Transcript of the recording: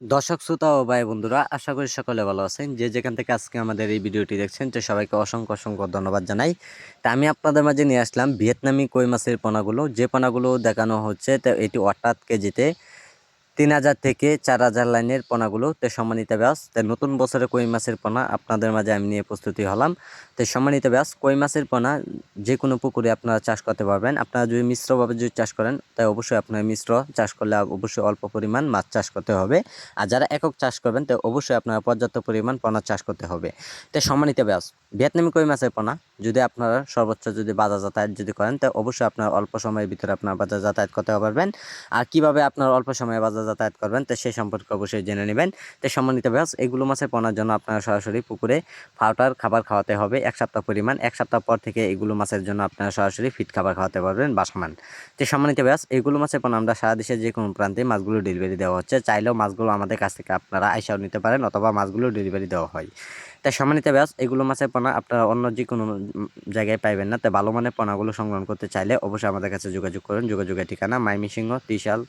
দর্শক, শ্রোতা ও ভাই বন্ধুরা, আশা করি সকলে ভালো আছেন। যে যেখান থেকে আজকে আমাদের এই ভিডিওটি দেখছেন, তো সবাইকে অসংখ্য অসংখ্য ধন্যবাদ জানাই। তা আমি আপনাদের মাঝে নিয়ে আসলাম ভিয়েতনামি কই মাছের পোনাগুলো। যে পোনাগুলো দেখানো হচ্ছে, তো এটি অর্থাৎ কেজিতে তিন হাজার থেকে চার হাজার লাইনের পোনাগুলো। তো সম্মানিত ব্যাস তো নতুন বছরে কই মাছের পোনা আপনাদের মাঝে আমি নিয়ে প্রস্তুতি হলাম। তো সম্মানিত ব্যাস কই মাছের পোনা যে কোনো পুকুরে আপনারা চাষ করতে পারবেন। আপনারা যদি মিশ্রভাবে যদি চাষ করেন, তাই অবশ্যই আপনার মিশ্র চাষ করলে অবশ্যই অল্প পরিমাণ মাছ চাষ করতে হবে। আর যারা একক চাষ করবেন, তো অবশ্যই আপনারা পর্যাপ্ত পরিমাণ পোনা চাষ করতে হবে। তো সম্মানিত ব্যাস ভিয়েতনামি কই মাছের পোনা? যদি আপনারা সর্বোচ্চ যদি বাজার যাতায়াত যদি করেন, তো অবশ্যই আপনার অল্প সময়ের ভিতরে আপনার বাজার যাতায়াত করতে পারবেন। আর কীভাবে আপনার অল্প সময়ে বাজার যাতায়াত করবেন, তো সেই সম্পর্কে অবশ্যই জেনে নেবেন। তো সম্মানিত ব্যাস এগুলো মাছের পোনার জন্য আপনারা সরাসরি পুকুরে ফাউটার খাবার খাওয়াতে হবে এক সপ্তাহ পরিমাণ। এক সপ্তাহ পর থেকে এগুলো মাছের জন্য আপনারা সরাসরি ফিট খাবার খাওয়াতে পারবেন বাসমান তো সম্মানিত ব্যাস এগুলো মাছের পোনা আমরা সারা দেশের যে কোনো প্রান্তে মাছগুলো ডেলিভারি দেওয়া হচ্ছে। চাইলেও মাছগুলো আমাদের কাছ থেকে আপনারা আইসাও নিতে পারেন অথবা মাছগুলো ডেলিভারি দেওয়া হয়। তাই সম্মানিত ব্যাস এগুলো মাছের পোনা আপনারা অন্য যে কোনো জায়গায় পাইবেন না। তাই ভালো মানের পোনাগুলো সংগ্রহ করতে চাইলে অবশ্যই আমাদের কাছে যোগাযোগ করুন। যোগাযোগের ঠিকানা মাইমিসিংহ, ত্রিশাল